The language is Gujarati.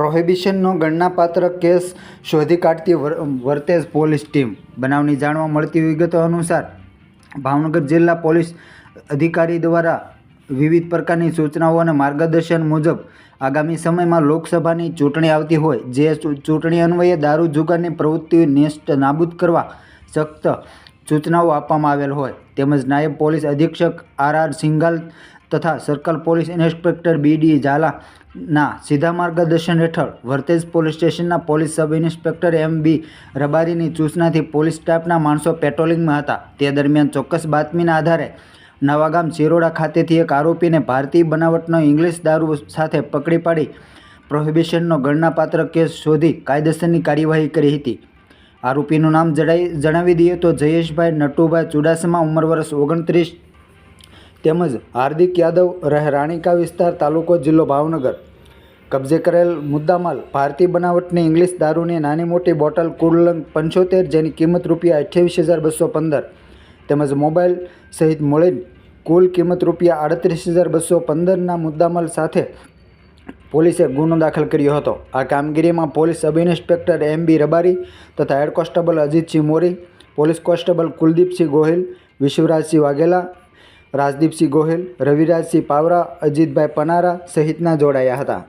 પ્રોહિબિશનનો ગણનાપાત્ર કેસ શોધી કાઢતી વર- વર્તેજ પોલીસ ટીમ. બનાવની જાણવા મળતી વિગતો અનુસાર, ભાવનગર જિલ્લા પોલીસ અધિકારી દ્વારા વિવિધ પ્રકારની સૂચનાઓ અને માર્ગદર્શન મુજબ આગામી સમયમાં લોકસભાની ચૂંટણી આવતી હોય, જે ચૂંટણી અન્વયે દારૂ જુગારની પ્રવૃત્તિઓ નિષ્ઠ નાબૂદ કરવા સખ્ત સૂચનાઓ આપવામાં આવેલ હોય. તેમજ નાયબ પોલીસ અધિક્ષક આર આર સિંઘાલ તથા circle police inspector B D ઝાલાના સીધા માર્ગદર્શન હેઠળ વર્તેજ પોલીસ સ્ટેશનના police sub inspector M B રબારીની સૂચનાથી પોલીસ સ્ટાફના માણસો પેટ્રોલિંગમાં હતા. તે દરમિયાન ચોક્કસ બાતમીના આધારે નવાગામ શિરોડા ખાતેથી એક આરોપીને ભારતીય બનાવટનો ઇંગ્લિશ દારૂ સાથે પકડી પાડી પ્રોહિબિશનનો ગણનાપાત્ર કેસ શોધી કાયદેસરની કાર્યવાહી કરી હતી. આરોપીનું નામ જણાવી દઈએ તો જયેશભાઈ નટુભાઈ ચુડાસમા ઉંમર વર્ષ ઓગણત્રીસ તેમજ હાર્દિક યાદવ રહે રાણીકા વિસ્તાર તાલુકો જિલ્લો ભાવનગર. કબજે કરેલ મુદ્દામાલ ભારતીય બનાવટની ઇંગ્લિશ દારૂની નાની મોટી બોટલ કુલ પંચોતેર જેની કિંમત રૂપિયા અઠ્યાવીસ હજાર બસો પંદર તેમજ મોબાઈલ સહિત મળી કુલ કિંમત રૂપિયા આડત્રીસ હજાર બસો પંદરના મુદ્દામાલ સાથે પોલીસે ગુનો દાખલ કર્યો હતો. આ કામગીરીમાં police sub inspector M B Rabari તથા head constable Ajitsinh Mori, police constable Kuldeepsinh Gohil, Vishwarajsinh Vaghela Rajdeepsinh Gohil Ravirajsinh Pavra Ajitbhai Panara સહિતના જોડાયા હતા.